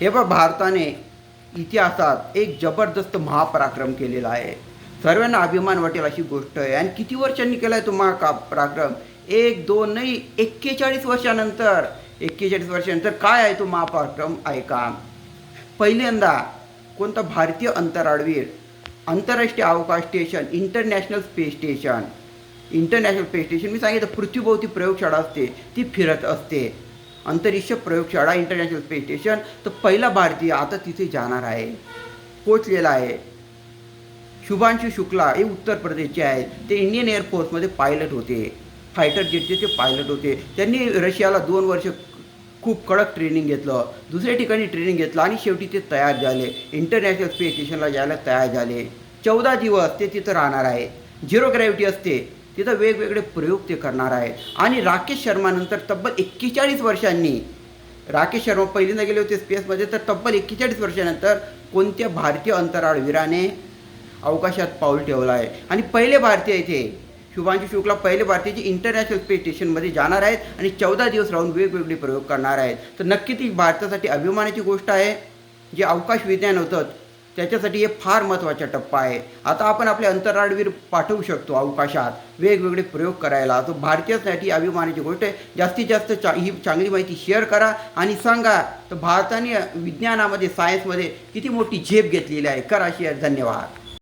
हे पण भारताने इतिहासात एक जबरदस्त महापराक्रम केलेला आहे. सर्वांना अभिमान वाटेल अशी गोष्ट आहे. आणि किती वर्षांनी केला आहे तो महा पराक्रम एक दोन नाही एक्केचाळीस वर्षानंतर. एक्केचाळीस वर्षानंतर काय आहे तो महापराक्रम? आहे का पहिल्यांदा कोणता भारतीय अंतराळवीर आंतरराष्ट्रीय अवकाश station international space station. International space station मी सांगितलं पृथ्वीभोवती प्रयोगशाळा असते ती फिरत असते. अंतरिक्ष प्रयोगशाळा इंटरनॅशनल स्पेस स्टेशन तर पहिला भारतीय आता तिथे जाणार आहे. पोचलेला आहे. शुभांशु शुक्ला हे उत्तर प्रदेशचे आहेत. ते इंडियन एअरफोर्समध्ये पायलट होते. फायटर जेटचे ते पायलट होते. त्यांनी रशियाला दोन वर्ष खूप कडक ट्रेनिंग घेतलं. दुसऱ्या ठिकाणी ट्रेनिंग घेतलं आणि शेवटी ते तयार झाले. इंटरनॅशनल स्पेस स्टेशनला जायला तयार झाले. चौदा दिवस ते तिथं राहणार आहे. झिरो ग्रॅव्हिटी असते. तिथं वेगवेगळे प्रयोग ते करणार आहेत. आणि राकेश शर्मानंतर तब्बल एक्केचाळीस वर्षांनी राकेश शर्मा पहिल्यांदा गेले होते स्पेसमध्ये तर तब्बल एक्केचाळीस वर्षानंतर कोणत्या भारतीय अंतराळवीराने अवकाशात पाऊल ठेवलं आहे? आणि पहिले भारतीय इथे शुभांशु शुक्ला पहिले भारतीय जे इंटरनॅशनल स्पेस स्टेशनमध्ये जाणार आहेत आणि चौदा दिवस राहून वेगवेगळे प्रयोग करणार आहेत. तर नक्की ती भारतासाठी अभिमानाची गोष्ट आहे. जे अवकाश विज्ञान होतं त्याच्यासाठी हे फार महत्त्वाचा टप्पा आहे. आता आपण आपले अंतराळवीर पाठवू शकतो अवकाशात. वेगवेगळे प्रयोग करायला. तो भारतीयासाठी अभिमानाची गोष्ट आहे. जास्तीत जास्त चा ही चांगली माहिती शेअर करा आणि सांगा तर भारताने विज्ञानामध्ये सायन्समध्ये किती मोठी झेप घेतलेली आहे. करा शेअर धन्यवाद.